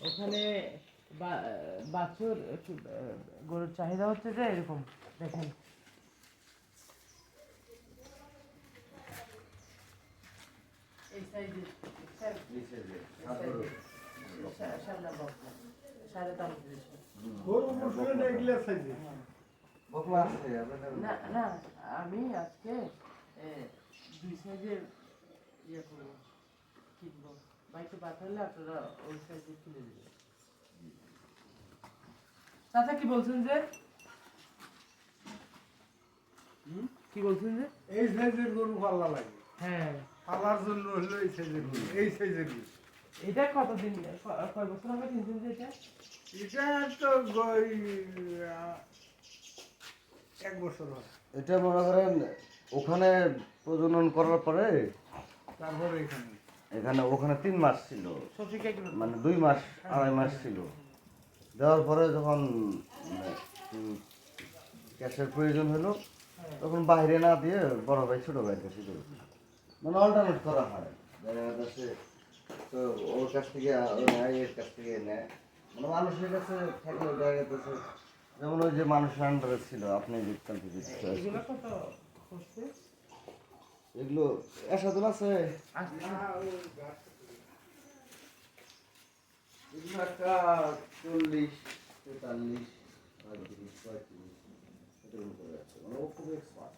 ওখানে বা- বাছুর গরুর চাহিদা হচ্ছে যে এরকম দেখেন। না না আমি আজকে দুই সাইজের ইয়ে করব। কিনবো বাইকে পাঠালে আপনারা ওই সাইজে কিনে দেবেন চাচা কি বলছেন যে? কি বলছেন যে? এই সাইজের গরু পাল্লা লাগে। হ্যাঁ। পাল্লার জন্য হলো এই সাইজের গরু। এই সাইজের গরু। এটা কতদিন কয় বছর হবে কিনছেন যে এটা? এটা তো এক বছর হয় এটা মনে করেন ওখানে প্রজনন করার পরে তারপরে এখানে। এখানে ওখানে তিন মাস ছিল। মানে দুই মাস আড়াই মাস ছিল। দেওয়ার পরে যখন ক্যাশের প্রয়োজন হলো তখন বাইরে না দিয়ে বড় ভাই ছোট ভাইয়ের কাছে দিল মানে অল্টারনেট করা হয়। তো ওর কাছ থেকে নেয় এর কাছ থেকে নেয়। মানে মানুষের কাছে থাকলে দেখা যাচ্ছে যেমন ওই যে মানুষের আন্ডারে ছিল আপনি কত করছে এগুলো এসাদুল আছে আচ্ছা চল্লিশ তেতাল্লিশ পঁয়ত্রিশ পঁয়ত্রিশ এটার উপরে আছে মানে ও খুব এক্সপার্ট